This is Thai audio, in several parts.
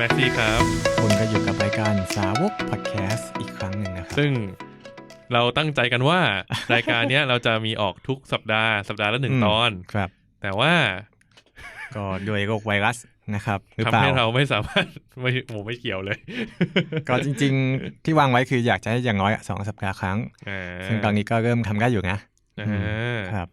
แม็กซี่ครับ คุณก็อยู่กับรายการสาวกพอดแคสต์อีกครั้งหนึ่งนะครับซึ่งเราตั้งใจกันว่า รายการเนี้ยเราจะมีออกทุกสัปดาห์สัปดาห์ละหนึ่งอืมตอน ครับ แต่ว่า ก็ด้วยโรคไวรัสนะครับหรือทำเปล่าให้เราไม่สามารถไม่ผมไม่เกี่ยวเลย ก็จริง ๆ ที่วางไว้คืออยากจะให้อย่างน้อยอะสองสัปดาห์ครั้งอ่าซึ่งตอนนี้ก็เริ่มทำได้อยู่นะอ่าครับ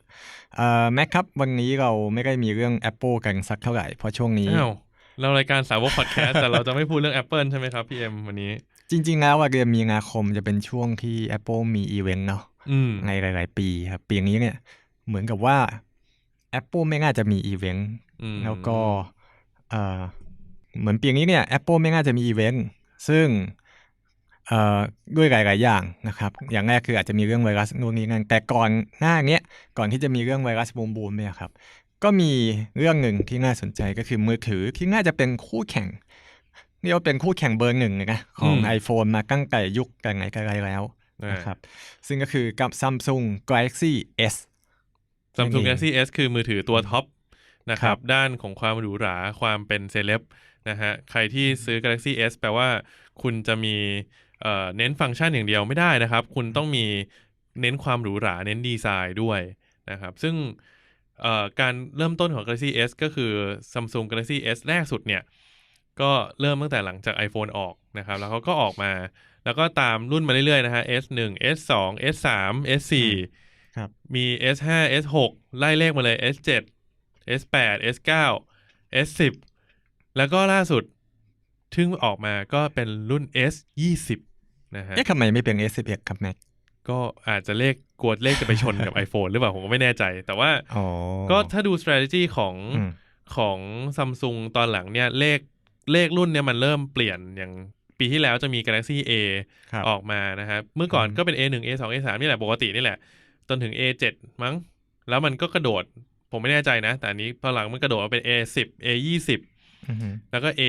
เอ่อแม็กครับวันนี้เราไม่ได้มีเรื่อง Apple กันสักเท่าไหร่เพราะช่วงนี้อ้าว เรารายการสาวกพอดแคสต์แต่เราจะไม่พูดเรื่อง Apple ใช่ไหมครับพี่เอ็มวันนี้ จริง ๆ แล้วว่าเดือนมีนาคมจะเป็นช่วงที่ Apple มีอีเวนต์เนาะอืมในหลาย ๆ ปีครับ ปีนี้เนี่ย เหมือนกับว่า Apple ไม่น่าจะมีอีเวนต์อืมแล้วก็เอ่อเหมือนปีนี้เนี่ย Apple ไม่น่าจะมีอีเวนต์ซึ่งเอ่อด้วยหลาย ๆ อย่างนะครับ อย่างแรกคืออาจจะมีเรื่องไวรัสนู่นนี่นั่นแต่ก่อนหน้าเนี้ยก่อนที่จะมีเรื่องไวรัสบูมบูมเนี่ยครับ ก็มีเรื่องหนึ่งที่น่าสนใจก็คือมือถือที่น่าจะเป็นคู่แข่งเรียกว่าเป็นคู่แข่งเบอร์หนึ่งเลยนะของ iPhone มาตั้งแต่ยุคแต่ไหนแต่ไรแล้วอ่านะครับซึ่งก็คือกับ Samsung Galaxy S Samsung นั่นเอง Galaxy S คือมือถือตัวท็อปนะคครัรับบด้านของความหรูหราความเป็นเซเลบนะฮะใครที่ซื้อ Galaxy S แปลว่าคุณจะมีเอ่อเน้นฟังก์ชันอย่างเดียวไม่ได้นะครับ คุณต้องมีเน้นความหรูหราเน้นดีไซน์ด้วยนะครับซึ่งเอ่อ การเริ่มต้นของ Galaxy S ก็คือ Samsung Galaxy S แรกสุดเนี่ย ก็เริ่มตั้งแต่หลังจาก iPhone ออกนะครับ แล้วเขาก็ออกมา แล้วก็ตามรุ่นมาเรื่อยๆนะฮะ S1 S2 S3 S4 ครับมี S5 S6 ไล่เลขมาเลย S7 S8 S9 S10 แล้วก็ล่าสุดทึ่งออกมาก็เป็นรุ่น S20 นะฮะเอ๊ะทำไมไม่เป็น S11 ครับแม็ก ก็อาจจะเลขกลัวเลขจะไปชนกับ iPhone หรือเปล่า ผมก็ไม่แน่ใจ แต่ว่าอ๋อก็ถ้าดู strategy ของอืมของซัมซุงตอนหลังเนี่ยเลขเลขรุ่นเนี่ยมันเริ่มเปลี่ยนอย่างปีที่แล้วจะมี Galaxy A ครับออกมานะครับ เมื่อก่อนอืมก็เป็น A1 A2 A3 นี่แหละปกตินี่แหละ จนถึง A7 มั้ง แล้วมันก็กระโดด ผมไม่แน่ใจนะ แต่อันนี้พอหลังมันกระโดดมาเป็น A10 A20 อือฮึแล้วก็ A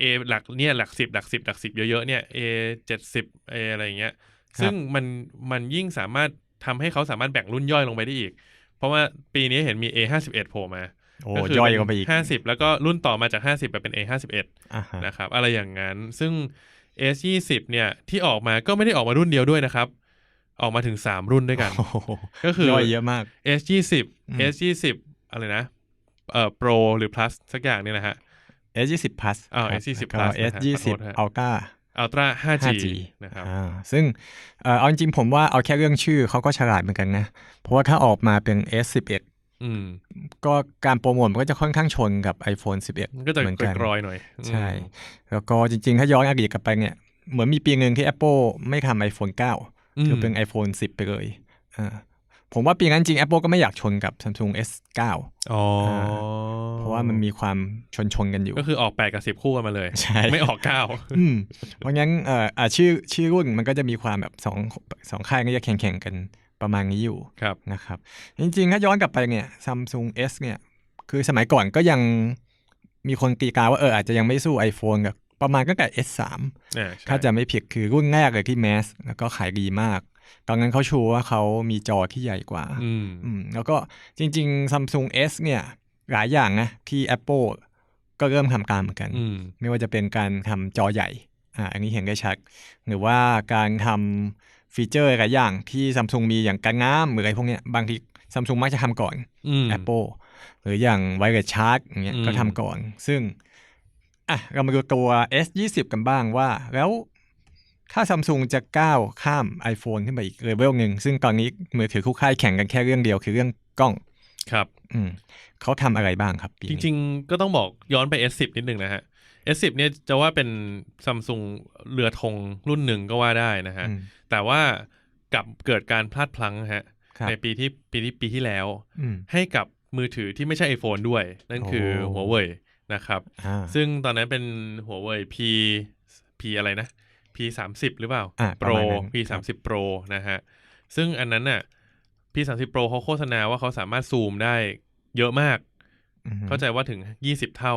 A หลักเนี่ยหลักสิบหลักสิบหลักสิบเยอะๆเนี่ย A เจ็ดสิบ A อะไรอย่างเงี้ย ซึ่งมันมันยิ่งสามารถทำให้เขาสามารถแบ่งรุ่นย่อยลงไปได้อีก เพราะว่าปีนี้เห็นมี A ห้าสิบเอ็ดโผล่มาโอ้ก็คืย่อยลงไปอีกห้าสิบแล้วก็รุ่นต่อมาจากห้าสิบไปเป็น A ห้าสิบเอ็ดอ่าฮะนะครับ อะไรอย่างนั้น ซึ่ง S ยี่สิบเนี่ยที่ออกมาก็ไม่ได้ออกมารุ่นเดียวด้วยนะครับ ออกมาถึงสามรุ่นด้วยกันโอ้โหก็คือย่อยเยอะมาก S ยี่สิบอืม S ยี่สิบอะไรนะเอ่อ Pro หรือ Plus สักอย่างเนี่ยนะฮะ S20 plus อ้าวครับ S20 แล้วก็ plus นะฮะ S20 ขอโทษฮะ Ultra Ultra 5G, 5G นะครับอ่าซึ่งเอ่อเอาจริงๆผมว่าเอาแค่เรื่องชื่อเขาก็ฉลาดเหมือนกันนะ เพราะว่าถ้าออกมาเป็น S11 อืมก็การโปรโมทมันก็จะค่อนข้างชนกับ iPhone 11มันก็จะเหมือนกกันรอยๆหน่อย ใช่อืมแล้วก็จริงๆ ถ้าย้อนอดีตกลับไปเนี่ย เหมือนมีปีหนึ่งที่ Apple ไม่ทำ iPhone 9 คือเป็น iPhone 10 ไปเลยอ่า ผมว่าปีนั้นจริง Apple ก็ไม่อยากชนกับ Samsung S9 อ๋ออเพราะว่ามันมีความชนชนๆกันอยู่ ก็คือออกแปดกับสิบคู่กันมาเลย ใช่ ไม่ออกเก้าอืมเพราะงั้นเอ่ออ่าชื่อชื่อรุ่นมันก็จะมีความแบบสองสองค่ายก็จะแข่งๆกันประมาณนี้อยู่ครับนะครับ จริงๆ ถ้าย้อนกลับไปเนี่ย Samsung S เนี่ย คือสมัยก่อนก็ยังมีคนตีกาว่าเอออาจจะยังไม่สู้ iPhone กับประมาณตั้งแต่ S3 อ่าใช่ถ้าจะไม่ผิดคือรุ่นแรกเลยที่แมสแล้วก็ขายดีมาก ตอนนั้นเขาชูว่าเขามีจอที่ใหญ่กว่าอืมอืมแล้วก็จริงๆ Samsung S เนี่ยหลายอย่างนะที่ Apple ก็เริ่มทำการเหมือนกันอืมไม่ว่าจะเป็นการทำจอใหญ่อ่าอันนี้เห็นได้ชัด หรือว่าการทำฟีเจอร์หลายอย่างที่ซัมซุงมีอย่างการง้ามหรืออะไรพวกเนี้ยบางทีซัมซุงมักจะทำก่อนอืม Apple หรืออย่างไวเลสชาร์จอย่างเงี้ยอืมก็ทำก่อน ซึ่งอะเรามาดูตัว S20 กันบ้างว่า แล้ว ถ้าซัมซุงจะก้าวข้าม iPhone ขึ้นไปอีกเลเวลหนึ่งซึ่งตอนนี้มือถือคู่ค่ายแข่งกันแค่เรื่องเดียวคือเรื่องกล้องครับ อืมเขาทำอะไรบ้างครับปีจนี้ริง ๆ ก็ต้องบอกย้อนไป S10 นิดนึงนะฮะ S10 เนี่ยจะว่าเป็นซัมซุงเรือธงรุ่นหนึ่งก็ว่าได้นะฮะอืมแต่ว่ากลับเกิดการพลาดพลั้งฮะครับในปีที่ปีที่ปีที่แล้วอืมให้กับมือถือที่ไม่ใช่ iPhone ด้วย นั่นคือโอ้หัวเว่ยนะครับอ่าซึ่งตอนนั้นเป็นหัวเว่ย P P อะไรนะ P สามสิบหรือเปล่าอ่าประ Pro มาณนั้น P สามสิบ Pro นะฮะ ซึ่งอันนั้นน่ะ P สามสิบ Pro เขาโฆษณาว่าเขาสามารถซูมได้เยอะมากอือฮึเข้าใจว่าถึงยี่สิบเท่า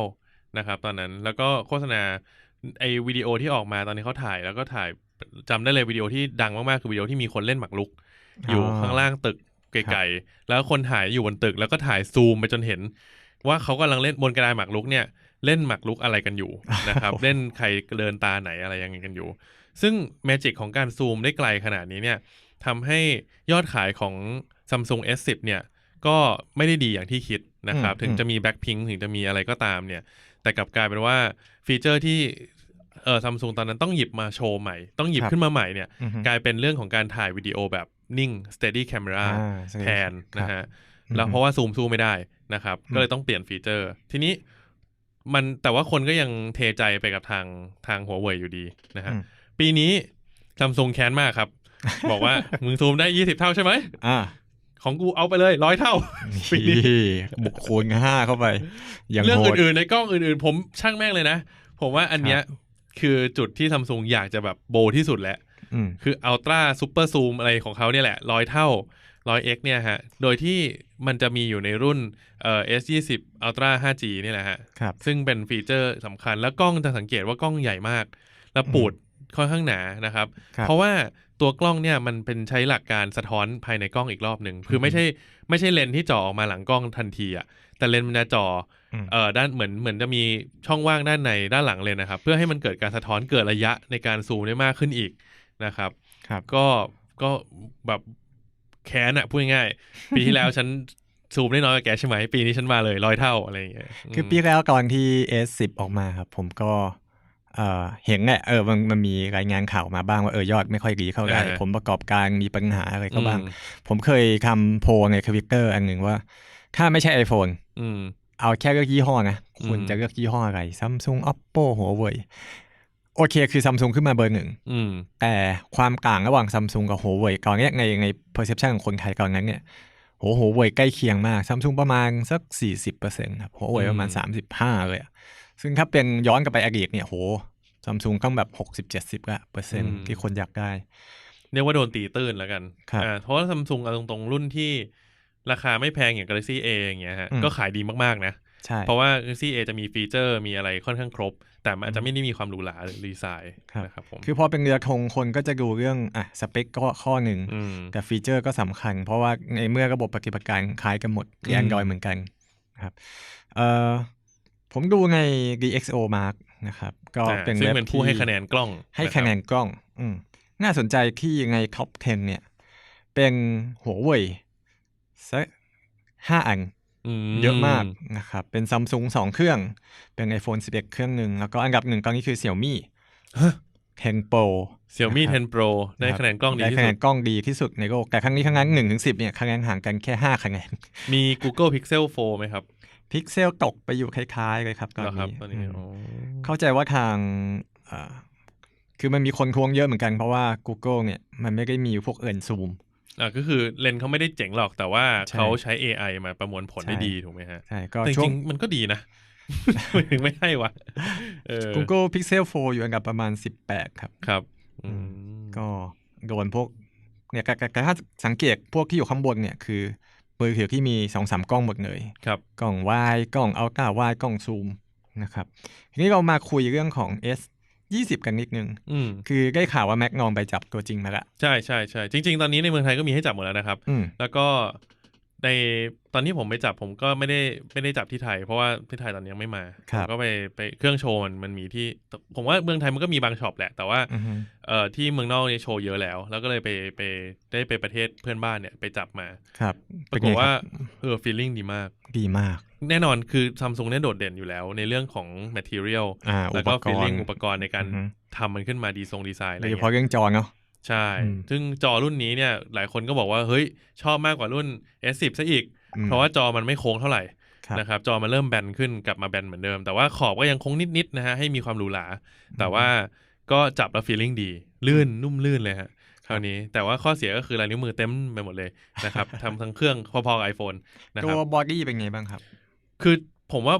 นะครับ ตอนนั้น แล้วก็โฆษณาไอวิดีโอที่ออกมาตอนนี้เขาถ่ายแล้วก็ถ่ายจำได้เลยวิดีโอที่ดังมากๆ คือวิดีโอที่มีคนเล่นหมากรุก อยู่ข้างล่างตึกไกลๆแล้วคนถ่ายอยู่บนตึกแล้วก็ถ่ายซูมไปจนเห็น ว่าเขากำลังเล่นบนกระดานหมากรุกเนี่ย เล่นหมากรุกอะไรกันอยู่นะครับ เล่นใครเดินตาไหนอะไรยังไงกันอยู่ ซึ่งแมจิกของการซูมได้ไกลขนาดนี้เนี่ยทำให้ยอดขายของ Samsung S10 เนี่ย ก็ไม่ได้ดีอย่างที่คิดนะครับอืมถึงจะมี Blackpink ถึงจะมีอะไรก็ตามเนี่ย แต่กลับกลายเป็นว่าฟีเจอร์ที่เออซัมซุงตอนนั้นต้องหยิบมาโชว์ใหม่ ต้องหยิบครับขึ้นมาใหม่เนี่ยอือฮึกลายเป็นเรื่องของการถ่ายวิดีโอแบบนิ่ง steady camera อ่าใช่แทนครับนะฮะอืมแล้วเพราะว่าซูมสู้ไม่ได้นะครับอืมก็เลยต้องเปลี่ยนฟีเจอร์ ทีนี้ มันแต่ว่าคนก็ยังเทใจไปกับทางทางหัวเว่ยอยู่ดีนะฮะอืมปีนี้ซัมซุงแค้นมากครับ บอกว่ามึงซูมได้ยี่สิบเท่าใช่ไหมอ่าของกูเอาไปเลยร้อยเท่าปีนี้นี่บุกคูณห้าเข้าไปอย่างเรื่องโหดอื่นๆ ในกล้องอื่นๆ ผมช่างแม่งเลยนะ ผมว่าอันเนี้ยคือจุดที่ซัมซุงอยากจะแบบโบที่สุดแล้วอืมคืออัลตร้าซูเปอร์ซูมอะไรของเขาเนี่ยแหละร้อยเท่า ร้อย X เนี่ยฮะ โดยที่มันจะมีอยู่ในรุ่นเอ่อ S20 Ultra 5G เนี่ยแหละฮะครับซึ่งเป็นฟีเจอร์สำคัญ แล้วกล้องจะสังเกตว่ากล้องใหญ่มาก แล้วปูดค่อนข้างหนานะครับครับ เพราะว่าตัวกล้องเนี่ยมันเป็นใช้หลักการสะท้อนภายในกล้องอีกรอบหนึ่ง คือไม่ใช่ไม่ใช่เลนส์ที่จ่อออกมาหลังกล้องทันทีอะแต่เลนส์มันจะจ่ออมเอ่อด้านเหมือนเหมือนจะมีช่องว่างด้านในด้านหลังเลยนะครับ เพื่อให้มันเกิดการสะท้อนเกิดระยะในการซูมได้มากขึ้นอีกนะครับครับก็ก็แบบ แค้นอะพูดง่ายๆปีที่แล้วฉันซูมได้น้อยกว่าแกใช่ไหม ปีนี้ฉันมาเลยร้อยเท่าอะไรอย่างเงี้ยคือมปีแล้วก่อนที่ S10 ออกมาครับ ผมก็เอ่อเห็นแหละเออมันมันมีรายงานข่าวมาบ้างว่าเออยอดไม่ค่อยดีเท่าไหร่อ่าผมประกอบการมีปัญหาอะไรก็บ้างอืมผมเคยทำโพลในทวิตเตอร์อันหนึ่งว่า ถ้าไม่ใช่ iPhone อืมเอาแค่เลือกยี่ห้อนะคุณอืมจะเลือกยี่ห้ออะไร Samsung Oppo Huawei โอเคคือ Samsung ขึ้นมาเบอร์หนึ่งอืมแต่ความต่างระหว่าง Samsung กับ Huawei ก่อนเนี้ยในใน perception ของคนไทยก่อนนั้นเนี่ยโห Huawei ใกล้เคียงมาก Samsung ประมาณสัก 40%ครับ Huawei ประมาณ 35 เลยอะซึ่งถ้าเป็นย้อนกลับไปอดีตเนี่ยโห Samsung ต้องแบบ 60-70ละเปอร์เซ็นต์ที่คนอยากได้ เรียกว่าโดนตีตื้นแล้วกันครับอ่าเพราะว่าซัมซุงเอาตรงๆ รุ่นที่ราคาไม่แพงอย่าง Galaxy A อย่างเงี้ยฮะอืมก็ขายดีมากๆนะใช่ เพราะว่า Galaxy A จะมีฟีเจอร์มีอะไรค่อนข้างครบ แต่มันอาจจะไม่ได้มีความหรูหราหรือดีไซน์ครับนะครับผมคือพอเป็นเรือธงคนก็จะดูเรื่องอะสเปคก็ข้อหนึ่งอืมแต่ฟีเจอร์ก็สำคัญ เพราะว่าในเมื่อระบบปฏิบัติการคล้ายกันหมดที่อืม Android เหมือนกันนะครับเอ่อผมดูใน DxO Mark นะครับ ก็อ่าเป็นซึ่งเว็บเป็นผู้ที่ให้คะแนนกล้อง ให้คะแนนกล้องอืมน่าสนใจที่ในท็อป 10 เนี่ย เป็นหัวเว่ยสักห้าอันม เยอะมากนะครับ เป็นซัมซุงสองเครื่อง เป็น iPhone 11 เครื่องหนึ่ง แล้วก็อันดับหนึ่งตอนนี้คือ Xiaomi ฮะ10 Pro Xiaomi นะครับ10 Pro ได้คะแนนกล้องดีได้ที่คะแนสุนดกล้องดีที่สุดในโลก แต่ครั้งนี้ครั้งนั้นหนึ่งถึงสิบเนี่ยคะแนนห่างกันแค่ห้าคะแนน มี Google Pixel 4 ไหมครับพิกเซลตกไปอยู่คล้ายๆเลยครับตอนเหรอครับนี้ตอนนี้อืมอ๋อเข้าใจว่าทางอ่าคือมันมีคนทวงเยอะเหมือนกันเพราะว่า Google เนี่ย มันไม่ได้มีพวกเอินซูม อ่าก็คือเลนส์เขาไม่ได้เจ๋งหรอกแต่ว่าใช่เขาใช้ AI มาประมวลผลได้ใช่ดีถูกไหมฮะใช่ก็แต่จช่วริงงๆมันก็ดีนะไม่ถึงไม่ให้วะเออ Google Pixel 4 อยู่อันดับประมาณ 18 ครับ ครับอืมก็โดนพวกเนี่ยแต่แต่แต่ถ้าสังเกตพวกที่อยู่ข้างบนเนี่ยคือ มือถือที่มีสองสามกล้องหมดเลยครับกล้องวายกล้องอัลตร้าวายกล้องซูมนะครับทีนี้เรามาคุยเรื่องของ S 20กันนิดนึงอืมคือได้ข่าวว่าแม็กนองไปจับตัวจริงมาละใช่ใช่ใช่จริง ๆ ตอนนี้ในเมืองไทยก็มีให้จับหมดแล้วนะครับอืมแล้วก็ในตอนที่ผมไปจับผมก็ไม่ได้ไม่ได้จับที่ไทย เพราะว่าที่ไทยตอนนี้ยังไม่มาครับผมก็ไปไปเครื่องโชว์มันมันมีที่ ผมว่าเมืองไทยมันก็มีบางช็อปแหละ แต่ว่าอือฮึเอ่อที่เมืองนอกเนี่ยโชว์เยอะแล้ว แล้วก็เลยไปไปได้ไปประเทศเพื่อนบ้านเนี่ยไปจับมาครับปรากฏว่าเออฟีลลิ่งดีมากดีมาก แน่นอนคือซัมซุงเนี่ยโดดเด่นอยู่แล้วในเรื่องของ material อ่าอุแล้วปก็กฟีลรลิ่งณ์อุปกรณ์ในการอือฮึทำมันขึ้นมาดีทรงดีไซน์อะโดไรยเฉเงี้พาะยเรื่องจอเนาะใช่อืมซึ่งจอรุ่นนี้เนี่ยหลายคนก็บอกว่า เฮ้ย ชอบมากกว่ารุ่น S10 ซะอีกอืมเพราะว่าจอมันไม่โค้งเท่าไหร่ครับนะครับ จอมันเริ่มแบนขึ้นกลับมาแบนเหมือนเดิม แต่ว่าขอบก็ยังคงนิดๆนะฮะให้มีความหรูหรา แต่ว่าก็จับแล้วฟีลลิ่งดี ลื่นนุ่มลื่นเลยฮะคราวนี้แต่ว่าข้อเสียก็คือลายนิ้วมือเต็มไปหมดเลยนะครับทำทั้งเครื่องพอๆกับไอโฟนนะคตัรับวบอดี้เป็นไงบ้างครับ คือผมว่า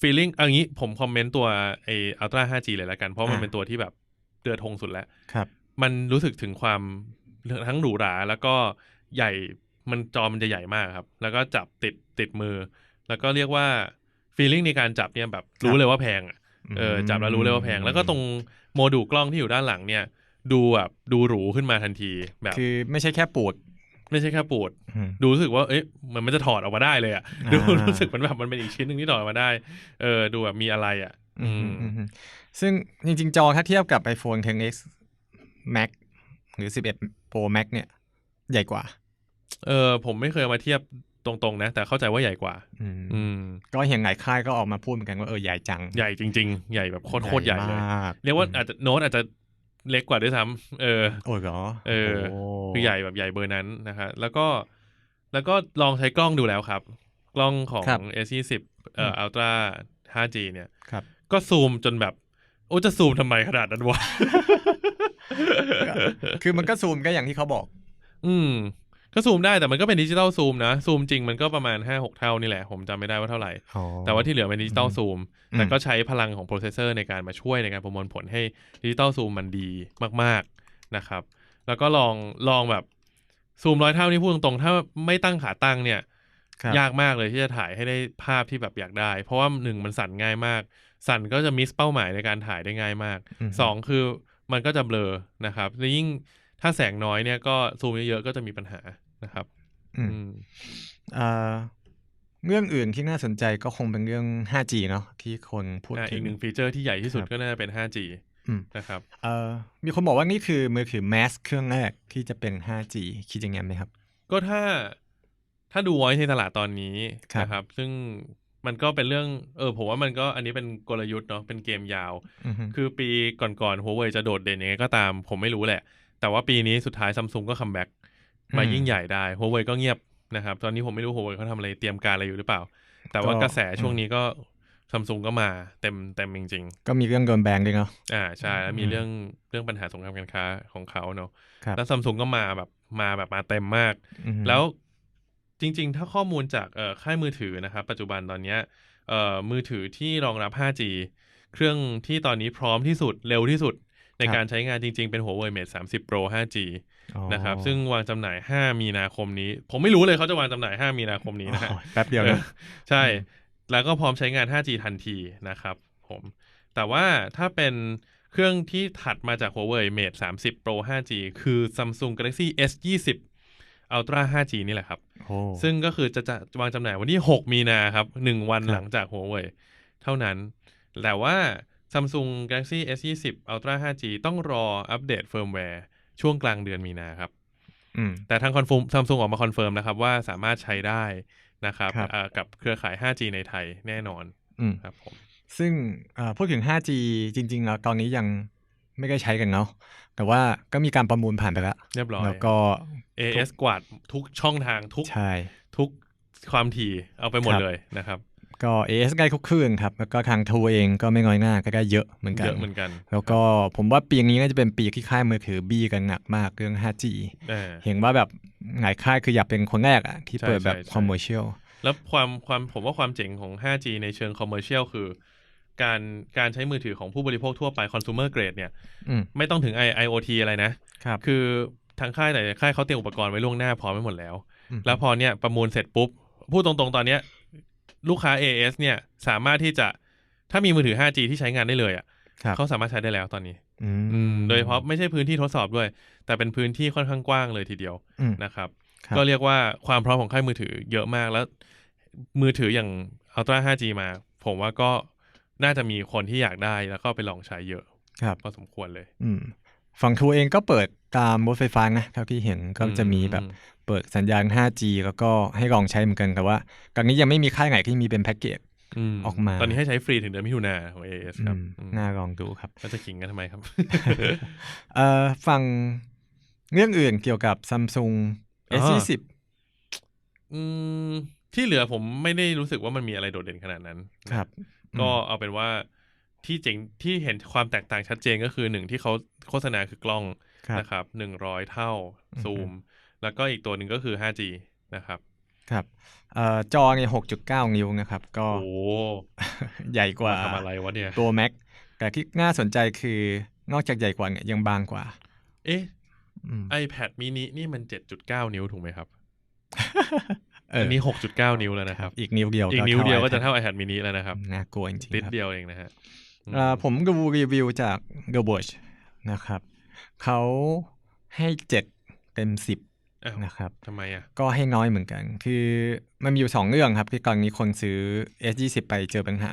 ฟีลลิ่งเอางี้ผมคอมเมนต์ตัวไออัลตร้า 5G เลยละกัน เพราะมันอ่าเป็นตัวที่แบบเดือดธงสุดแล้วครับ มันรู้สึกถึงความทั้งหรูหรา แล้วก็ใหญ่มันจอมันจะใหญ่มากครับ แล้วก็จับติดติดมือ แล้วก็เรียกว่าฟีลลิ่งในการจับเนี่ยแบบรู้เลยว่าแพงอะเออจับแล้วรู้เลยว่าแพง แล้วก็ตรงโมดูลกล้องที่อยู่ด้านหลังเนี่ย ดูแบบดูหรูขึ้นมาทันทีแบบ คือไม่ใช่แค่ปูด ไม่ใช่แค่ปูดอืมดูรู้สึกว่า เอ๊ะมันมันจะถอดออกมาได้เลยอะอ่าดูรู้สึกมันแบบมันเป็นอีกชิ้นหนึ่งที่ถอดออกมาได้ เออ ดูแบบมีอะไรอะอือืมมอืมอืมซึ่งจริง ๆ จอถ้าเทียบกับ iPhone 10s Max หรือ 11 Pro Max เนี่ย ใหญ่กว่า เออ ผมไม่เคยเอามาเทียบตรงๆนะ แต่เข้าใจว่าใหญ่กว่าอืมอืมก็เห็นหลายค่ายก็ออกมาพูดเหมือนกันว่าเออใหญ่จัง ใหญ่จริง ๆ ใหญ่แบบโคตรๆใหญ่เลยมากเรียกว่าอาจจะโน้ตอาจจะ เล็กกว่าด้วยซ้ำเออโอ้ยเหรอเออโคือใหญ่แบบใหญ่เบอร์นั้นนะครับแล้วก็แล้วก็ลองใช้กล้องดูแล้วครับ กล้องของครับ S20 เอ่อ Ultra 5G เนี่ยครับก็ซูมจนแบบ โอ้จะซูมทำไมขนาดนั้นวะ คือมันก็ซูมก็อย่างที่เขาบอก อืม ก็ซูมได้แต่มันก็เป็นดิจิตอลซูมนะ ซูมจริงมันก็ประมาณ 5-6 เท่านี่แหละ ผมจำไม่ได้ว่าเท่าไหร่อ๋อแต่ว่าที่เหลือเป็นดิจิตอลซูมอืมแต่ก็ใช้พลังของโปรเซสเซอร์ในการมาช่วยในการประมวลผลให้ดิจิตอลซูมมันดีมากๆนะครับ แล้วก็ลองลองแบบซูมร้อยเท่านี่พูดตรงๆ ถ้าไม่ตั้งขาตั้งเนี่ยครับยากมากเลยที่จะถ่ายให้ได้ภาพที่แบบอยากได้ เพราะว่าหนึ่งมันสั่นง่ายมาก สั่นก็จะมิสเป้าหมายในการถ่ายได้ง่ายมากอืมสองคือมันก็จะเบลอนะครับแล้วยิ่งถ้าแสงน้อยเนี่ยก็ซูมเยอะๆก็จะมีปัญหา นะครับอืมอืมอ่าเรื่องอื่นที่น่าสนใจก็คงเป็นเรื่อง 5G เนาะที่คนพูดอ่าถึอีงกหนึ่งฟีเจอร์ที่ใหญ่ที่สุดครับก็น่าจะเป็น 5G อืมนะครับเอ่อมีคนบอกว่านี่คือมือถือแมสเครื่องแรกที่จะเป็น 5G คิดอย่างนั้นไหมครับ ก็ถ้าถ้าดูไว้ในตลาดตอนนี้ครับนะครับ ซึ่งมันก็เป็นเรื่อง เออ ผมว่ามันก็อันนี้เป็นกลยุทธ์เนาะเป็นเกมยาวอือฮึคือปีก่อนๆ Huawei จะโดดเด่นยังไงก็ตาม ผมไม่รู้แหละ แต่ว่าปีนี้สุดท้ายซัมซุงก็คัมแบ็ก มายิ่งใหญ่ได้ Huawei ก็เงียบนะครับ ตอนนี้ผมไม่รู้ Huawei เขาทำอะไรเตรียมการอะไรอยู่หรือเปล่า แต่ว่ากระแสช่วงนี้ก็ซัมซุงก็มาเต็มเต็มจริงก็มีเรื่องโดนแบนด้วยเนาะๆอ่าใช่แล้วมีอืมเรื่องเรื่องปัญหาสงครามการค้าของเขาเนาะครับแล้วซัมซุงก็มาแบบมาแบบมาเต็มมากอือฮึแล้วจริง ๆ ถ้าข้อมูลจากเอ่อค่ายมือถือนะครับ ปัจจุบันตอนเนี้ยเอ่อมือถือที่รองรับ 5G เครื่องที่ตอนนี้พร้อมที่สุดเร็วที่สุด ในการใช้งานจริง ๆ เป็น Huawei Mate 30 Pro 5G อ๋อนะครับซึ่งวางจำหน่าย 5 มีนาคมนี้ ผมไม่รู้เลยเขาจะวางจำหน่าย 5 มีนาคมนี้นะฮะอ๋อแป๊บเดียวเอนะอใช่ แล้วก็พร้อมใช้งาน 5G ทันทีนะครับผมแต่ว่าถ้าเป็นเครื่องที่ถัดมาจาก Huawei Mate 30 Pro 5G คือ Samsung Galaxy S20 Ultra 5G นี่แหละครับโอ้ซึ่งก็คือจะจะวางจำหน่ายวันที่ 6 มีนาครับหนึ่งวันครับหลังจาก Huawei เท่านั้น แต่ว่า Samsung Galaxy S20 Ultra 5G ต้องรออัปเดตเฟิร์มแวร์ช่วงกลางเดือนมีนาครับอืมแต่ทางคอนฟูซัมซุงออกมาคอนเฟิร์มนะครับ ว่าสามารถใช้ได้นะครับครับอ่ากับเครือข่าย 5G ในไทยแน่นอนอืมครับผมซึ่งเอ่อพูดถึง 5G จริง ๆ แล้วตอนนี้ยังไม่ได้ใช้กันเนาะแต่ว่าก็มีการประมูลผ่านไปแล้ว เรียบร้อย แล้วก็ AS กวาดทุกช่องทางทุกใช่ทุกความถี่เอาไปหมดครับเลยนะครับ ก็ AS ใกล้คุกคืนครับ แล้วก็ทางทูเองก็ไม่น้อยหน้าก็ได้เยอะเหมือนกันเยอะเหมือนกัน แล้วก็ผมว่าปีนี้น่าจะเป็นปีที่ค่ายมือถือบี้กันหนักมากเรื่อง 5G อ่าเห็นว่าแบบหลายค่ายคืออยากเป็นคนแรกอะที่ใช่เปิดแบบใช่ใช่คอมเมอร์เชียลแล้วความความผมว่าความเจ๋งของ 5G ในเชิงคอมเมอร์เชียลคือ การการใช้มือถือของผู้บริโภคทั่วไป consumer grade เนี่ยอืมไม่ต้องถึง I- IoT อะไรนะครับคือทางค่ายแต่ละค่ายเขาเตรียมอุปกรณ์ไว้ล่วงหน้าพร้อมไว้หมดแล้วอืมแล้วพอเนี่ยประมูลเสร็จปุ๊บพูดตรงๆ ตอนเนี้ย ลูกค้า AS เนี่ย สามารถที่จะถ้ามีมือถือ 5G ที่ใช้งานได้เลยอะครับเขาสามารถใช้ได้แล้วตอนนี้อือืมมโดยเฉพาะไม่ใช่พื้นที่ทดสอบด้วย แต่เป็นพื้นที่ค่อนข้างกว้างเลยทีเดียวอืมนะครับครับ ก็เรียกว่าความพร้อมของค่ายมือถือเยอะมากแล้ว มือถืออย่าง Ultra 5G มา ผมว่าก็น่าจะมีคนที่อยากได้แล้วก็ไปลองใช้เยอะครับพอสมควรเลย อืม ฝั่งทูเองก็เปิดตามรถไฟฟ้านะเท่าที่เห็นก็จะมีแบบอืมเปิดสัญญาณ 5G แล้วก็ให้ลองใช้เหมือนกันแต่ว่าตอนนี้ยังไม่มีค่ายไหนที่มีเป็นแพ็กเกจมออกมา ตอนนี้ให้ใช้ฟรีถึงเดือนมิถุนาของ AS ครับอืมอืมน่าลองดูครับแล้วจะขิงกันทำไมครับเอ่อฝั่งเรื่องอื่นเกี่ยวกับ Samsung อ๋อ S20 อืมที่เหลือผมไม่ได้รู้สึกว่ามันมีอะไรโดดเด่นขนาดนั้น ครับ ก็เอาเป็นว่า ที่เจ๋งที่เห็นความแตกต่างชัดเจนก็คือหนึ่งที่เขาโฆษณาคือกล้องครับนะครับหนึ่งร้อยเท่าอือฮึซูม แล้วก็อีกตัวหนึ่งก็คือ 5G นะครับ ครับเอ่อจอเนี่ย6.9นิ้วนะครับ ก็โอ้ใหญ่กว่าทำอะไรวะเนี่ยตัว Mac แต่ที่น่าสนใจคือนอกจากใหญ่กว่าเนี่ยยังบางกว่า เอ๊ะอืม iPad mini นี่มัน 7.9 นิ้วถูกไหมครับเอออันนี้ 6.9 นิ้วแล้วนะครับ อีกนิ้วเดียว อีกนิ้วเดียวก็จะเท่าเท่า iPad mini แล้วนะครับ น่ากลัวจริงติดๆครับเดียวเองนะฮะอืมเอ่อ ผมดูรีวิวจาก The Watch นะครับเขาให้เจ็ดเต็มสิบอ้าวนะครับทำไมอะ ก็ให้น้อยเหมือนกัน คือมันมีอยู่สองเรื่องครับ ที่ก่อนนี้คนซื้อ S20 ไปเจอปัญหา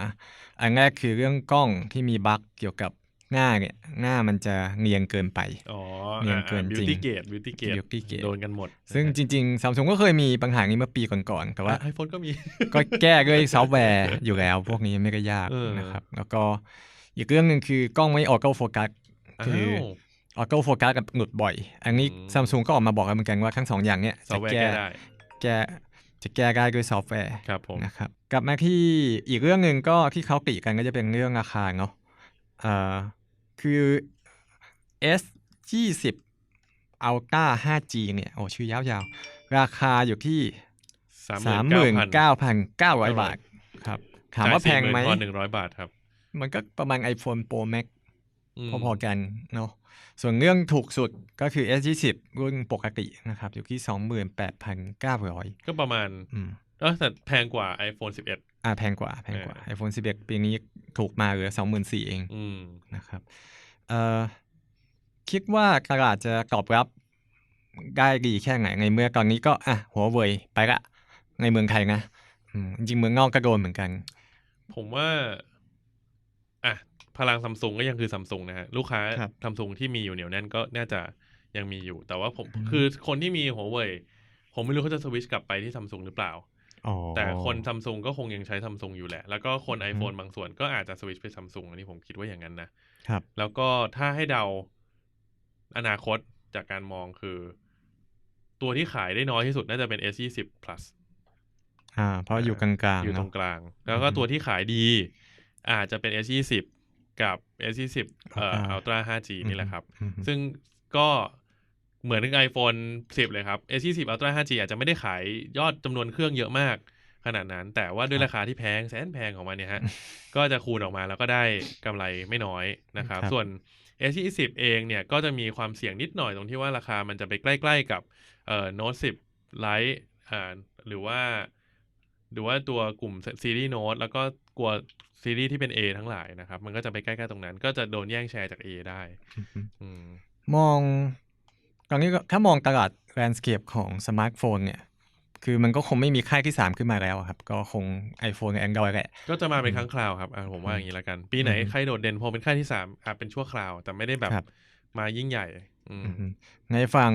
อันแรกคือเรื่องกล้องที่มีบั๊กเกี่ยวกับ หน้าเนี่ยหน้ามันจะเนียนเกินไปอ๋อเนียนเกินบิวจริงตี้เกตบิวตี้เกต Beauty Gate โดนกันหมด ซึ่งจริงๆซัมซุงก็เคยมีปัญหานี้เมื่อปีก่อนๆแต่ว่าไอโฟนก็มี ก็แก้ด้วยซอฟต์แวร์อยู่แล้ว พวกนี้ไม่ได้ยากเออนะครับ แล้วก็อีกเรื่องหนึ่งคือกล้องไม่ออโต้โฟกัสคืออ้าวออโต้โฟกัสกับหลุดบ่อย อันนี้อืมซัมซุงก็ออกมาบอกแล้วเหมือนกันว่าทั้งสองอย่างเนี้ยซอฟจะต์แวร์แก้แก้ได้แก้จะแก้ได้ด้วยซอฟต์แวร์ครับผมนะครับกลับมาที่อีกเรื่องหนึ่งก็ที่เขาติกันก็จะเป็นเรื่องราคาเนาะเอ่อ คือ S 20 Ultra 5G เนี่ย โอ้ ชื่อยาวๆ ราคาอยู่ที่สามหมื่นเก้าพัน39,900 บาท ครับ ถามว่าแพงไหมพอหนึ่งร้อยบาทครับ มันก็ประมาณ iPhone Pro Max มพอๆกันเนาะ ส่วนเรื่องถูกสุดก็คือ S 20รุ่นปกตินะครับ อยู่ที่ 28,900 ก็ประมาณอืมเออแต่แพงกว่า iPhone 11 อ่าแพงกว่าแพงกว่าเออ iPhone 11 ปีนี้ถูกมาเหลือ24,000เองอืมนะครับเอ่อคิดว่าตลาดจะตอบรับได้ดีแค่ไหนในเมื่อตอนนี้ก็อะหัวเว่ยไปละ ในเมืองไทยนะอืมจริงๆเมืองนอกก็โดนเหมือนกัน ผมว่าอะพลังซัมซุงก็ยังคือซัมซุงนะฮะ ลูกค้าครับซัมซุงที่มีอยู่เหนียวแน่นก็น่าจะยังมีอยู่ แต่ว่าผมอืมคือคนที่มีหัวเว่ยผมไม่รู้เขาจะสวิชกลับไปที่ซัมซุงหรือเปล่าอ๋อ แต่คนซัมซุงก็คงยังใช้ซัมซุงอยู่แหละ แล้วก็คนอือฮึ iPhone บางส่วนก็อาจจะสวิชไปซัมซุงอันนี้ผมคิดว่าอย่างนั้นนะครับ แล้วก็ถ้าให้เดาอนาคตจากการมองคือ ตัวที่ขายได้น้อยที่สุดน่าจะเป็น S20 plus อ่า เพราะอยู่กลางๆอยู่ตรเนาะงกลาง แล้วก็อือฮึตัวที่ขายดี อาจจะเป็น S20 กับ S20 เอ่ออ่า Ultra 5G นี่แหละครับอืมซึ่งก็ เหมือนกับ iPhone 10 เลยครับ S20 Ultra 5G อาจจะไม่ได้ขายยอดจำนวนเครื่องเยอะมากขนาดนั้น แต่ว่าด้วยราคาที่แพงแสนแพงของมันเนี่ยฮะ ก็จะคูณออกมาแล้วก็ได้กำไรไม่น้อยนะครับครับส่วน S20 เองเนี่ยก็จะมีความเสี่ยงนิดหน่อยตรงที่ว่าราคามันจะไปใกล้ ๆ กับเอ่อ Note 10 Lite อ่าหรือว่า หรือว่าตัวกลุ่มซีรีส์โน้ตแล้วก็กลัวซีรีส์ที่เป็น A ทั้งหลายนะครับ มันก็จะไปใกล้ ๆ ตรงนั้น ก็จะโดนแย่งแชร์จาก A ได้อืมอืมมอง ตอนนี้ก็ถ้ามองตลาดแลนด์สเคปของสมาร์ทโฟนเนี่ย คือมันก็คงไม่มีค่ายที่ 3 ขึ้นมาแล้วอะครับ ก็คง iPhone กับ Android แหละ ก็จะมาเป็นอืมครั้งคราวครับอ่าผมว่าอย่างนี้ละกัน ปีไหนอืมใครโดดเด่นพอเป็นค่ายที่สามอาจเป็นชั่วคราว แต่ไม่ได้แบบครับมายิ่งใหญ่อืมอืมในฝั่ง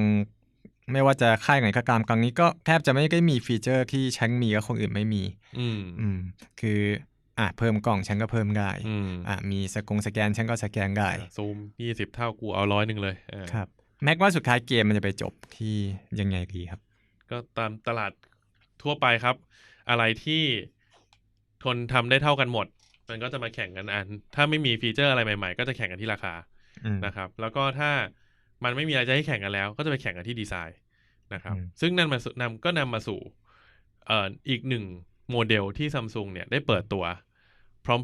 ไม่ว่าจะค่ายไหนก็ตามตอนนี้ก็แทบจะไม่ได้มีฟีเจอร์ที่ฉันมีแล้วคนอื่นไม่มี อืมอืมคืออะเพิ่มกล่องฉันก็เพิ่มได้อืมอะมีสกงสแกนฉันก็สแกนได้ซูมยี่สิบเท่ากูเอาร้อยหนึ่งเลยเออครับ แม็กว่าสุดท้ายเกมมันจะไปจบที่ยังไงดีครับ ก็ตามตลาดทั่วไปครับ อะไรที่ทนทำได้เท่ากันหมด มันก็จะมาแข่งกันอัน ถ้าไม่มีฟีเจอร์อะไรใหม่ๆ ก็จะแข่งกันที่ราคาอืมนะครับ แล้วก็ถ้ามันไม่มีอะไรจะให้แข่งกันแล้ว ก็จะไปแข่งกันที่ดีไซน์นะครับอืมซึ่งนั่นมาสู่นำก็นำมาสู่เอ่ออีกหนึ่งโมเดลที่ซัมซุงเนี่ยได้เปิดตัว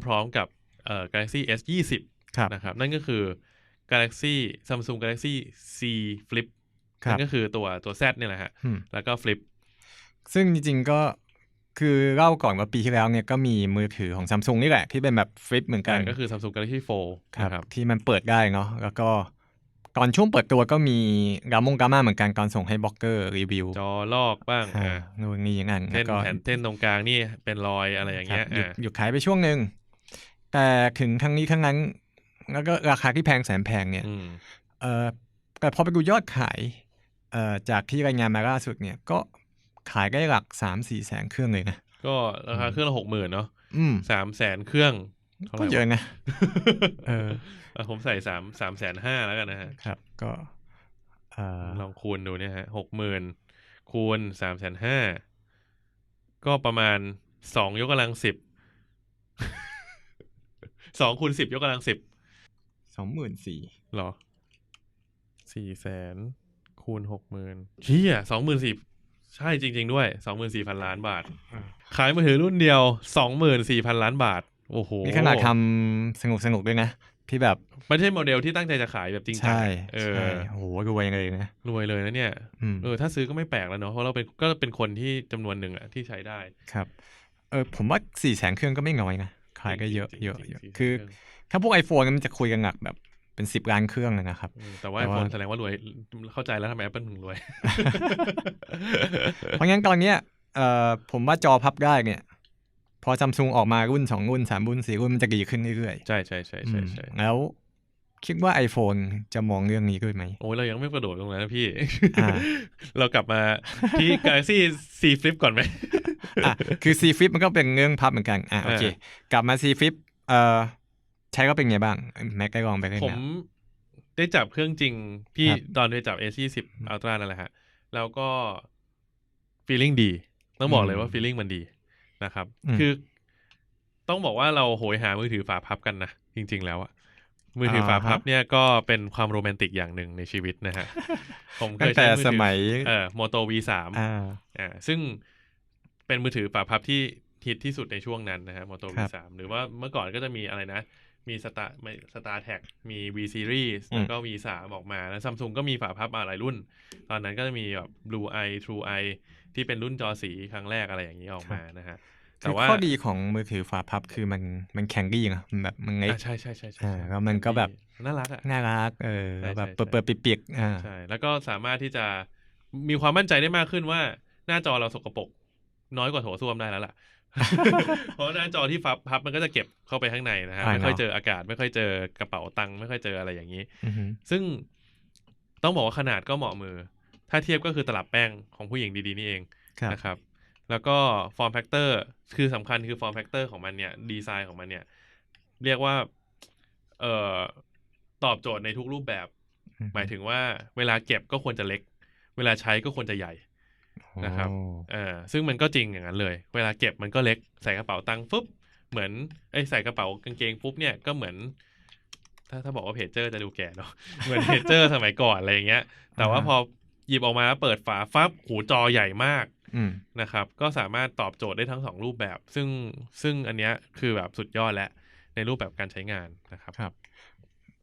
พร้อมๆกับเอ่อ Galaxy S 20ครับนะครับ นั่นก็คือ Galaxy Samsung Galaxy C Flip ครันั่บนก็คือตัวตัว Z เนี่ยแหละฮะอืมแล้วก็ Flip ซึ่งจริงๆก็คือเล่าก่อนว่าปีที่แล้วเนี่ยก็มีมือถือของซัมซุงนี่แหละ ที่เป็นแบบฟลิปเหมือนกันก็คือ Samsung Galaxy Fold ครับนะครับ ที่มันเปิดได้เนาะแล้วก็ตอนช่วงเปิดตัวก็มีกามงกามาเหมือนกันตอนส่งให้บล็อกเกอร์รีวิว จอลอกบ้างอ่าอ่านู่นนี่อย่างนั้นเส้แล้นวก็แผ่นเส้นตรงกลางนี่เป็นรอยอะไรอย่างครัเงี้บยหยุดอ่าหยุดขายไปช่วงหนึ่งแต่ถึงทั้งนี้ทั้งนั้น แล้วก็ราคาที่แพงแสนแพงเนี่ยอืมเออแต่พอไปดูยอดขายเอ่อจากที่รายงานมาล่าสุดเนี่ย ก็ขายได้หลักสามสี่แสนเครื่องเลยนะ ก็ราคาเครื่องละหกหมื่นเนาะอืมสามแสนเครื่องเท่าไหก็ร่เยอะวะนะเอออะผมใส่สามสามแสนห้าแล้วกันนะฮะ ครับ ก็เอ่อลองคูณดูเนี่ยฮะหกหมื่นคูณสามแสนห้าก็ประมาณสองยกกำลังสิบสองคูณสิบยกกำลังสิบ สองหมื่นสี่หรอสี่แสนคูณหกหมื่นเชี่ยสองหมื่นสี่ใช่จริง ๆ ด้วยสองหมื่นสี่พันล้านบาท ขายมือถือรุ่นเดียวสองหมื่นสี่พันล้านบาท โอ้โหนี่ขนาดทำสนุกสนุกๆด้วยนะ ที่แบบ ไม่ใช่โมเดลที่ตั้งใจจะขายแบบจริงจังใช่เอใช่อโอ้โหรวยเลยนะรวยเลยนะเนี่ยอืมเออถ้าซื้อก็ไม่แปลกแล้วเนาะเพราะเราเป็นก็เป็นคนที่จำนวนหนึ่งอะที่ใช้ได้ครับเออผมว่าสี่แสนเครื่องก็ไม่น้อยนะขายก็เยอะจริงๆเยอะจริงๆเยอะจริงๆคือเรื่อง ถ้าพวก iPhone มันจะคุยกันหนักแบบเป็นสิบล้านเครื่องเลยนะครับอืมแต่ว่าแต่ว่า iPhone แสดงว่ารวยเข้าใจแล้วทำไม Apple ถึงรวย เพราะงั้นตอนเนี้ยเอ่อผมว่าจอพับได้เนี่ย พอซัมซุงออกมารุ่นสองรุ่นสามรุ่นสี่รุ่นมันจะดีขึ้นเรื่อยใช่ใช่ใช่ๆใช่อืมใช่แล้วคิดว่า iPhone จะมองเรื่องนี้ด้วยไหม โอ้ยเรายังไม่กระโดดตรงนั้นนะพี่อ่าเรากลับมาที่ Galaxy C Flip ก่อนไหมอะคือ C Flip มันก็เป็นเรื่องพับเหมือนกันอะโอเคเออกลับมา C Flip เอ่อ ใช้ก็เป็นไงบ้างแม็กได้ลองไปเล่นผมแล้วได้จับเครื่องจริงพี่ครับตอนได้จับ A 2 0 Ultra นั่นแหละฮะ แล้วก็ feeling ดี ต้องบอกเลยว่า feeling มันดีนะครับ คือ ต้องบอกว่าเราโหยหามือถือฝาพับกันนะ จริง ๆ แล้วอะมือถือฝาพับเนี่ยก็เป็นความโรแมนติกอย่างหนึ่งในชีวิตนะฮะ ผมเคตั้งยใช้แต่มือสถือมัยเอ่อ Moto V3 อ่าอ่าซึ่งเป็นมือถือฝาพับที่ฮิตที่สุดในช่วงนั้นนะฮะ Moto ครับ V3 หรือว่าเมื่อก่อนก็จะมีอะไรนะ มีสตาร์ไม่สตาร์แท็กมี V Series อืมแล้วก็ V3 ออกมา แล้วซัมซุงก็มีฝาพับมาหลายรุ่น ตอนนั้นก็จะมีแบบ Blue Eye True Eye ที่เป็นรุ่นจอสีครั้งแรกอะไรอย่างนี้ออกมานะฮะคืแต่อว่าข้อดีของมือถือฝาพับคือมันมันแข็งดีนะมันแบบมันเล็กอ่าใช่ใช่ใช่ใช่อ่าแล้วมันก็แบบน่ารักอะน่ารักเออใช่แล้วแบบใช่เปิดเปิดปิดปิดๆอ่าใช่แล้วก็สามารถที่จะมีความมั่นใจได้มากขึ้นว่าหน้าจอเราสกปรกน้อยกว่าโถส้วมได้แล้วล่ะ เพราะหน้าจอที่พับพับมันก็จะเก็บเข้าไปข้างในนะฮะอ่าไม่ค่อยเนอะเจออากาศไม่ค่อยเจอกระเป๋าตังค์ไม่ค่อยเจออะไรอย่างนี้อือหือซึ่งต้องบอกว่าขนาดก็เหมาะมือ ถ้าเทียบก็คือตลับแป้งของผู้หญิงดีๆนี่เองครับนะครับ แล้วก็ฟอร์มแฟกเตอร์คือสำคัญคือฟอร์มแฟกเตอร์ของมันเนี่ยดีไซน์ของมันเนี่ย เรียกว่าเอ่อตอบโจทย์ในทุกรูปแบบ หมายถึงว่าเวลาเก็บก็ควรจะเล็ก เวลาใช้ก็ควรจะใหญ่ นะครับโอ้เออซึ่งมันก็จริงอย่างนั้นเลย เวลาเก็บมันก็เล็กใส่กระเป๋าตังค์ปุ๊บเหมือนไอ้ยใส่กระเป๋ากางเกงปุ๊บเนี่ยก็เหมือน ถ้าถ้าบอกว่าเพจเจอร์จะดูแก่เนาะเหมือนเพจเจอร์สมัยก่อนอะไรอย่างเงี้ย แต่ว่าพอหยิบออกมาแล้วเปิดฝาฟับหูจอใหญ่มากอืมนะครับ ก็สามารถตอบโจทย์ได้ทั้งสองรูปแบบ ซึ่งซึ่งอันเนี้ยคือแบบสุดยอดแล้วในรูปแบบการใช้งานนะครับครับ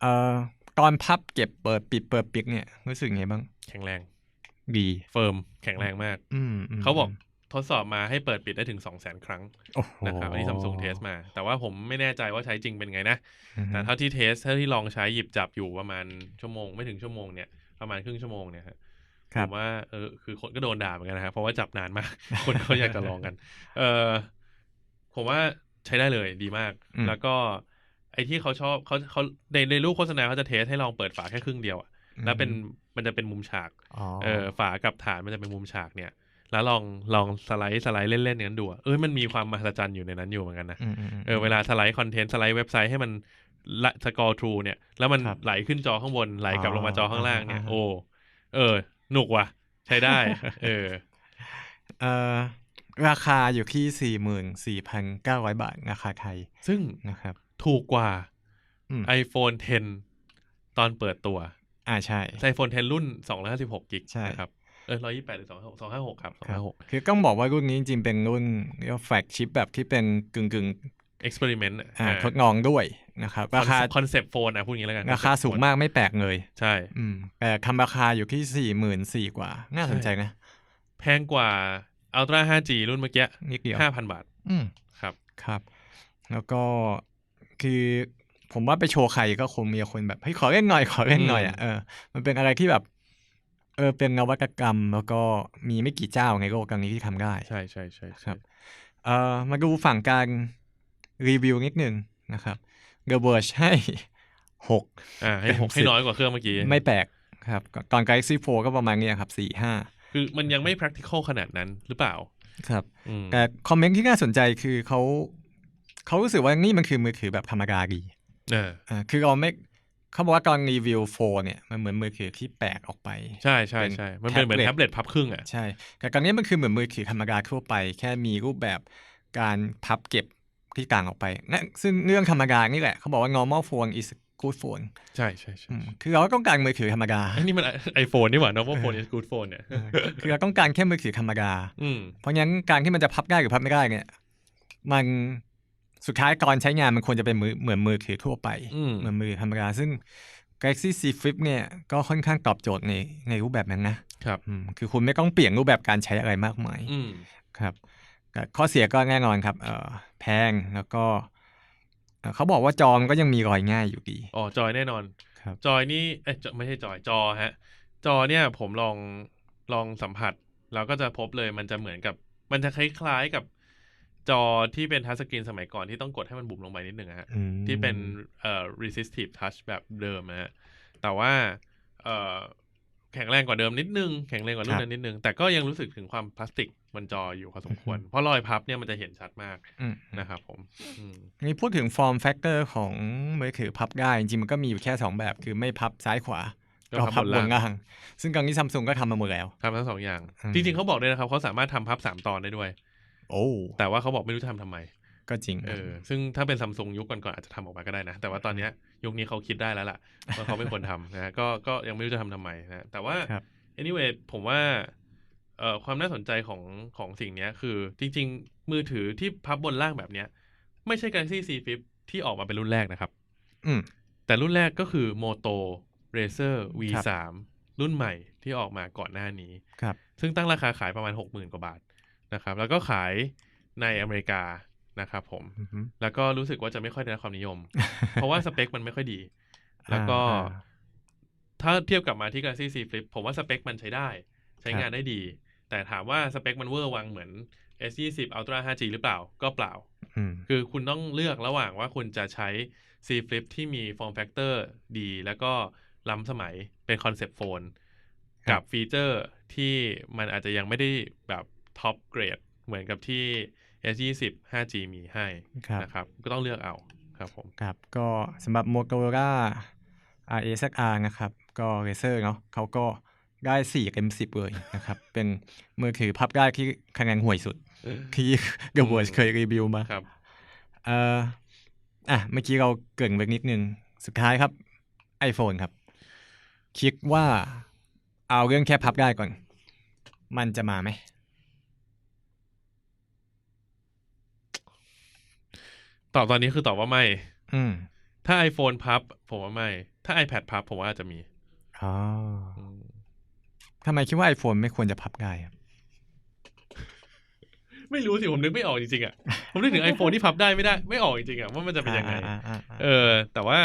เอ่อตอนพับเก็บเปิดปิดเปิดปิดเนี่ยรู้สึกไงบ้าง แข็งแรง ดีเฟิร์มแข็งแรงมากอืมมเขาบอกทดสอบมาให้เปิดปิดได้ถึง2 0 0 0 0 0ครั้งโอ้โหนะครับอันนี้ซัมซุงเทสมา แต่ว่าผมไม่แน่ใจว่าใช้จริงเป็นไงนะอือฮึแต่เท่าที่เทสเท่าที่ลองใช้หยิบจับอยู่ประมาณชั่วโมงไม่ถึงชั่วโมงเนี่ยประมาณครึ่งชั่วโมงเนี่ยฮะคผรับมว่าเออคือคนก็โดนด่าเหมือนกันนะครับเพราะว่าจับนานมาก คนเขาอยากจะลองกัน เออผมว่าใช้ได้เลยดีมากอืมแล้วก็ ไอ้ที่เขาชอบเขาเขาในในรูปโฆษณาเขาจะเทสให้ลองเปิดฝาแค่ครึ่งเดียวอะแล้วเป็น มันจะเป็นมุมฉากอ๋อเออฝากับฐานมันจะเป็นมุมฉากเนี่ย แล้วลองลองสไลด์สไลด์เล่นๆอย่างนั้นดูอะเออมันมีความมหัศจรรย์อยู่ในนั้นอยู่เหมือนกันนะมมมเออเวลาสไลด์คอนเทนต์สไลด์เว็บไซต์ให้มันละสกอร์ทรูเนี่ย แล้วมันครับไหลขึ้นจอข้างบนไหลกลับอ๋อลงมาจอข้างล่างเนี่ยอ่าฮะโอ้เออหนุกว่ะ ใช้ได้ เออเอ่อราคาอยู่ที่สี่หมื่นสี่พันเก้าร้อยบาทราคาไทย ซึ่งนะครับ ถูกกว่าอืม iPhone 10 ตอนเปิดตัว อ่าใช่ iPhone 10 รุ่น 256กิกใช่นะครับเออ128หรือ2 256ครับครับ 256 คือต้องบอกว่ารุ่นนี้จริงๆ เป็นรุ่นเรียกว่าแฟลกชิปแบบที่เป็นกึ่งกึ่ง experiment ๆอ่าทดลองด้วยนะครับ ราคาคอนเซปต์โฟนอะพูดอย่างนี้แล้วกัน ราคาสูงมากไม่แปลกเลย ใช่อืมแต่ทำราคาอยู่ที่สี่หมื่นสี่กว่า น่าสนใจนะ แพงกว่า Ultra 5G รุ่นเมื่อกี้นิดเดียว5,000บาท อืมครับครับ แล้วก็คือ ผมว่าไปโชว์ใครก็คงมีคนแบบเฮ้ยขอเล่นหน่อยขอเล่นหน่อยอะเออมันเป็นอะไรที่แบบ เออเป็นนวัตกรรม แล้วก็มีไม่กี่เจ้าในโลกตอนนี้ที่ทำได้ ใช่ใช่ใช่ครับ เอ่อมาดูฝั่งการรีวิวนิดนึงนะครับ The Verge ให้หกอ่าให้หกเต็มให้10น้อยกว่าเครื่องเมื่อกี้ ไม่แปลกครับตอน Galaxy 4 ก็ประมาณเนี้ยครับสี่ห้าคือมันยังไม่ practical ขนาดนั้นหรือเปล่า ครับอืมแต่คอมเมนต์ที่น่าสนใจคือเขาเขารู้สึกว่านี่มันคือมือถือแบบธรรมดาดีเอออ่าคือเราไม่เขาบอกว่าตอนรีวิวโฟนเนี่ยมันเหมือนมือถือที่แปลกออกไป ใช่ใช่ใช่มันเป็นเหมือนแท็แท็บบเล็เล็ตตพับครึ่งอะใช่แต่ตอนนี้มันคือเหมือนมือถือธรรมดาทั่วไป แค่มีรูปแบบการพับเก็บที่ต่างออกไปนะซึ่งเรื่องธรรมดานี่แหละเขาบอกว่า normal phone is a good phone ใช่ใช่ใช่อืมคือเราต้องการมือถือธรรมดาไอ้นี่มันไอโฟนนี่หว่า normal phone is good phone เนี่ยเออคือเราต้องการแค่มือถือธรรมดาอืมเพราะงั้นการที่มันจะพับได้หรือพับไม่ได้เนี่ยมัน สุดท้ายก่อนใช้งานมันควรจะเป็นมือเหมือนมือถือทั่วไปอืมเหมือนมือธรรมดาซึ่ง Galaxy Z Flip เนี่ยก็ค่อนข้างตอบโจทย์ในในรูปแบบนั้นนะครับอืมคือคุณไม่ต้องเปลี่ยนรูปแบบการใช้อะไรมากมายอืมครับแต่ข้อเสียก็แน่นอนครับเออแพงแล้วก็เอ่อเขาบอกว่าจอมนก็ยังมีรอยง่ายอยู่ดีอ๋อจอยแน่นอนครับจอยนี่เอ้ยจอไม่ใช่จอยจอฮะ จอเนี่ยผมลองลองสัมผัสแล้วก็จะพบเลยมันจะเหมือนกับ มันจะคล้ายๆกับ จอที่เป็นทัชสกรีนสมัยก่อนที่ต้องกดให้มันบุ๋มลงไปนิดนึงอะฮะอืมที่เป็นเอ่อ resistive touch แบบเดิมนะฮะแต่ว่าเอ่อแข็งแรงกว่าเดิมนิดนึง แข็งแรงกว่ารุ่นนั้นนิดนึง แต่ก็ยังรู้สึกถึงความพลาสติกบนจออยู่พอสมควร เพราะรอยพับเนี่ยมันจะเห็นชัดมากอืมนะครับผมอืมนี่พูดถึง form factor ของมือถือพับได้จริงๆมันก็มีอยู่แค่ 2 แบบ คือไม่พับซ้ายขวา ก็ก็พัพับบบบนนล่างล่าง ซึ่งกรณีซัมซุงก็ทำมาหมดแล้วทำทั้งสองอย่างอืมจริงๆเขาบอกด้วยนะครับเขาสามารถทำพับสามตอนได้ด้วย โอ้แต่ว่าเขาบอกไม่รู้จะทำทำไม ก็จริงเออซึ่งถ้าเป็นซัมซุงยุคก่อนๆอาจจะทำออกมาก็ได้นะ แต่ว่าตอนเนี้ยยุคนี้เขาคิดได้แล้วล่ะว่าเขาไม่ควรทำนะก็ก็ยังไม่รู้จะทำทำไมนะแต่ว่าครับ anyway ผมว่าเอ่อความน่าสนใจของของสิ่งเนี้ยคือ จริง ๆ มือถือที่พับบนล่างแบบเนี้ย ไม่ใช่ Galaxy C Flip ที่ออกมาเป็นรุ่นแรกนะครับ อืมแต่รุ่นแรกก็คือ Moto Razer V3 รุ่นใหม่ที่ออกมาก่อนหน้านี้ครับซึ่งตั้งราคาขายประมาณ 60,000 กว่าบาท นะครับ แล้วก็ขายในอเมริกานะครับผมอือฮึแล้วก็รู้สึกว่าจะไม่ค่อยได้รับความนิยม เพราะว่าสเปคมันไม่ค่อยดี แล้วก็อ่าถ้าเทียบกลับมาที่ Galaxy Z Flip ผมว่าสเปคมันใช้ได้ ใช้ครับงานได้ดี แต่ถามว่าสเปคมันเวอร์วังเหมือน S20 Ultra 5G หรือเปล่า ก็เปล่าอืมคือคุณต้องเลือกระหว่างว่าคุณจะใช้ C Flip ที่มี form factor ดี แล้วก็ล้ำสมัยเป็นคอนเซปต์โฟนครักับบฟีเจอร์ที่มันอาจจะยังไม่ได้แบบ ท็อปเกรดเหมือนกับที่ S20 5G มีให้ครับนะครับ ก็ต้องเลือกเอาครับผมครับ ก็สำหรับ Motorola RAZR นะครับ ก็ Razer เนาะเขาก็ได้4เต็ม10 เลยนะครับ เป็นมือถือพับได้ที่คะแนนห่วยสุด ที่ g a w o r d เคยรีวิวมาครับเอ่ออะ เมื่อกี้เราเกรินไปนิดนึง สุดท้ายครับ iPhone ครับ คิดว่าเอาเรื่องแค่พับได้ก่อน มันจะมาไหม ตอบตอนนี้คือตอบว่าไม่ อืม ถ้า iPhone พับ ผมว่าไม่ ถ้า iPad พับ ผมว่าอาจจะมีอ๋ออืมทำไมคิดว่า iPhone ไม่ควรจะพับได้ครับไม่รู้สิ ผมนึกไม่ออกจริงๆอะ ผมนึกถึง iPhone ที่พับได้ไม่ได้ ไม่ออกจริงๆอะ ว่ามันจะเป็นยังไงอ่าอ่าอ่าเออ แต่ว่า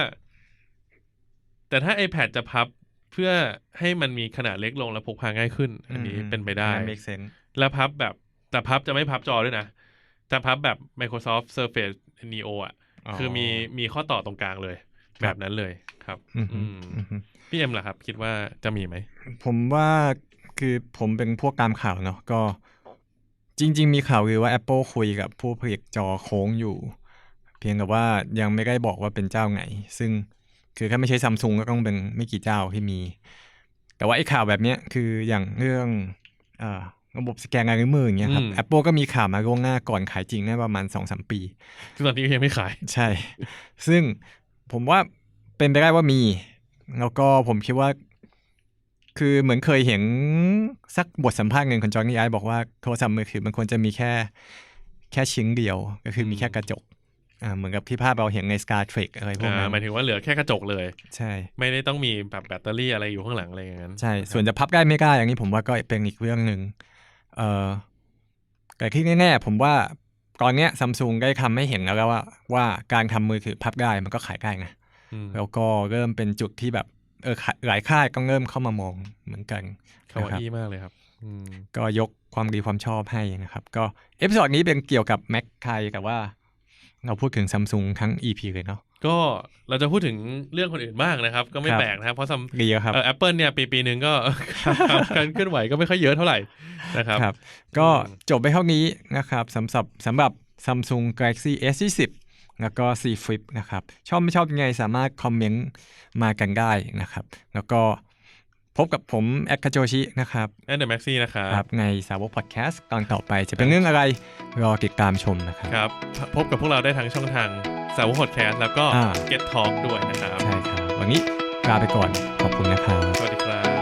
แต่ถ้า iPad จะพับเพื่อให้มันมีขนาดเล็กลงและพกพาง่ายขึ้น อันนี้เป็นไปได้เมกเซนแล้วพับแบบ แต่พับจะไม่พับจอด้วยนะจะพับแบบ Microsoft Surface Neo อะ คือมีมีข้อต่อตรงกลางเลย แบบนั้นเลยครับอืมอืมอืมพี่เอ็มล่ะครับ คิดว่าจะมีไหม ผมว่าคือผมเป็นพวกตามข่าวเนาะก็จริง ๆ มีข่าวคือว่า Apple คุยกับผู้ผลิตจอโค้งอยู่ เพียงแต่ว่ายังไม่ได้บอกว่าเป็นเจ้าไหน ซึ่งคือถ้าไม่ใช่ซัมซุงก็ต้องเป็นไม่กี่เจ้าที่มี แต่ว่าไอ้ข่าวแบบเนี้ยคืออย่างเรื่องอ่า ระบบสแกนลายนิ้วมืออย่างเงี้ยครับอืม Apple ก็มีข่าวมาล่วงหน้าก่อนขายจริงน่าประมาณ2อสปีซึ่งตอนนี้ก็ยังไม่ขาย ใช่ ซึ่งผมว่าเป็นไปได้ว่ามี แล้วก็ผมคิดว่า คือเหมือนเคยเห็นสักบทสัมภาษณ์หนึ่งของจอห์นนี่ไอซ์บอกว่าโทรศัพท์มือถือมันควรจะมีแค่แค่ชิ้นเดียว ก็คือมีแค่กระจกอ่าเหมือนกับที่ภาพเราเห็นใน Star Trek อะไรพวกอ่านั้นหมายถึงว่าเหลือแค่กระจกเลย ใช่ ไม่ได้ต้องมีแบบแบตเตอรี่อะไรอยู่ข้างหลังอะไรอย่างนั้น ใช่ ส่วนจะพับได้ไม่ได้อย่างนี้ผมว่าก็เป็นอีกเรื่องหนึ่ง เอ่อแต่ที่แน่ๆผมว่าตอนเนี้ยซัมซุงได้ทำให้เห็นแล้วว่า ว่าการทำมือถือพับได้มันก็ขายได้นะอืมแล้วก็เริ่มเป็นจุดที่แบบเออขายหลายค่ายก็เริ่มเข้ามามองเหมือนกันคาวานะครับอี้มากเลยครับอืมก็ยกความดีความชอบให้นะครับ ก็เอพิ o d ดนี้เป็นเกี่ยวกับ Mac ไทยแต่ว่า เราพูดถึงซัมซุงทั้ง EP เลยเนาะก็เราจะพูดถึงเรื่องคนอื่นบ้างนะครับ ก็ไม่ครับแปลกนะครับ เพราะซัมดีครับเอ่อแอปเปิลเนี่ยปีปีหนึ่งก็การเคลื่อนไหวก็ไม่ค่อยเยอะเท่าไหร่นะครับครับก็อืมจบไปเท่านี้นะครับสำหรับสำหรับ Samsung Galaxy S20 แล้วก็ C Flip นะครับ ชอบไม่ชอบยังไงสามารถคอมเมนต์มากันได้นะครับ แล้วก็พบกับผมแอดคาโจชินะครับแอนเดอร์แม็กซี่นะครับครับในสาวกพอดแคสต์ตอนต่อไปจะเป็นเรื่องอะไรรอติดตามชมนะครับครับ พบกับพวกเราได้ทั้งช่องทาง สาวพอดแคสต์แล้วก็อ่า Get Talk ด้วยนะครับ ใช่ครับ วันนี้ลาไปก่อน ขอบคุณนะครับ สวัสดีครับ